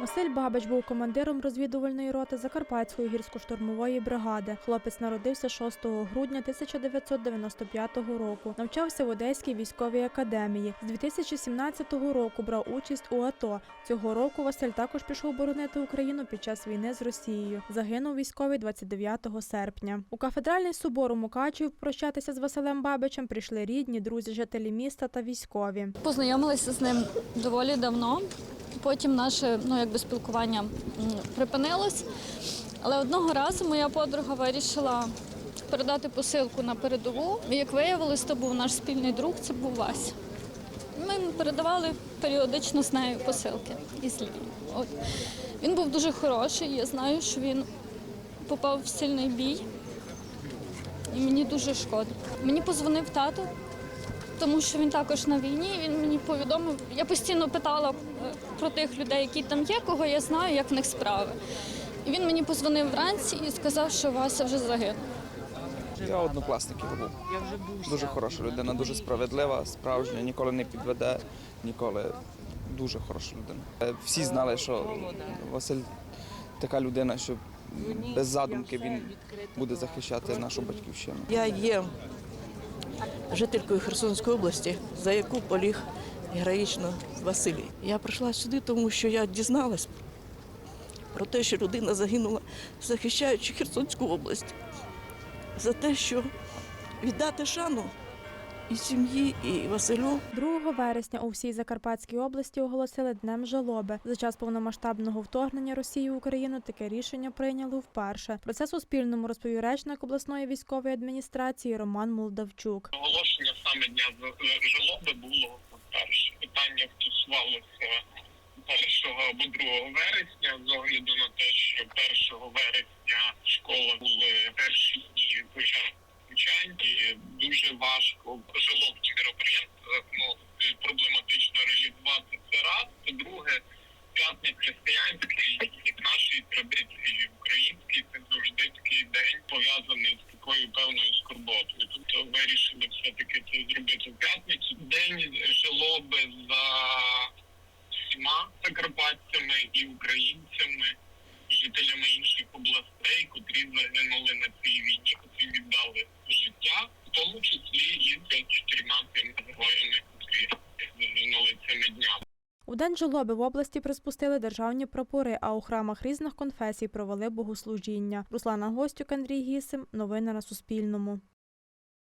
Василь Бабич був командиром розвідувальної роти Закарпатської гірсько-штурмової бригади. Хлопець народився 6 грудня 1995 року. Навчався в Одеській військовій академії. З 2017 року брав участь у АТО. Цього року Василь також пішов боронити Україну під час війни з Росією. Загинув військовий 29 серпня. У кафедральний собор у Мукачів прощатися з Василем Бабичем прийшли рідні, друзі, жителі міста та військові. Познайомилися з ним доволі давно. Потім наше ну, якби спілкування припинилось. Але одного разу моя подруга вирішила передати посилку на передову. І як виявилось, то був наш спільний друг, це був Вася. Ми передавали періодично з нею посилки Львів. От. Він був дуже хороший. Я знаю, що він попав в сильний бій. І мені дуже шкода. Мені позвонив тато, тому що він також на війні. Він мені повідомив. Я постійно питала е, про тих людей, які там є, кого я знаю, як в них справи. І він мені позвонив вранці і сказав, що Вася вже загинув. Я однокласник його був. Дуже хороша людина, дуже справедлива, справжня, ніколи не підведе, ніколи дуже хороша людина. Е, Всі знали, що Василь така людина, що без задумки він буде захищати нашу батьківщину. Я є жителькою Херсонської області, за яку поліг героїчно Василій. Я прийшла сюди, тому що я дізналась про те, що людина загинула, захищаючи Херсонську область, за те, що віддати шану і сім'ї, і Василю. 2 вересня у всій Закарпатській області оголосили днем жалоби. За час повномасштабного вторгнення Росії в Україну таке рішення прийняли вперше. Про це Суспільному розповів речник обласної військової адміністрації Роман Молдавчук. Оголошення саме дня з- жалоби було перше. Питання стосувалося 1 або 2 вересня, з огляду на те, що 1 вересня школа були перші дні початку навчань, і дуже важко пов'язаний з такою певною скорботою. Тобто вирішили все-таки це зробити в п'ятницю. День жалоби за всіма закарпатцями і українцями, жителями інших областей, котрі загинули на цій війні, котрі віддали життя, в тому числі і за У день жалоби в області приспустили державні прапори, а у храмах різних конфесій провели богослужіння. Руслана Гостюк, Андрій Гісим. Новини на Суспільному.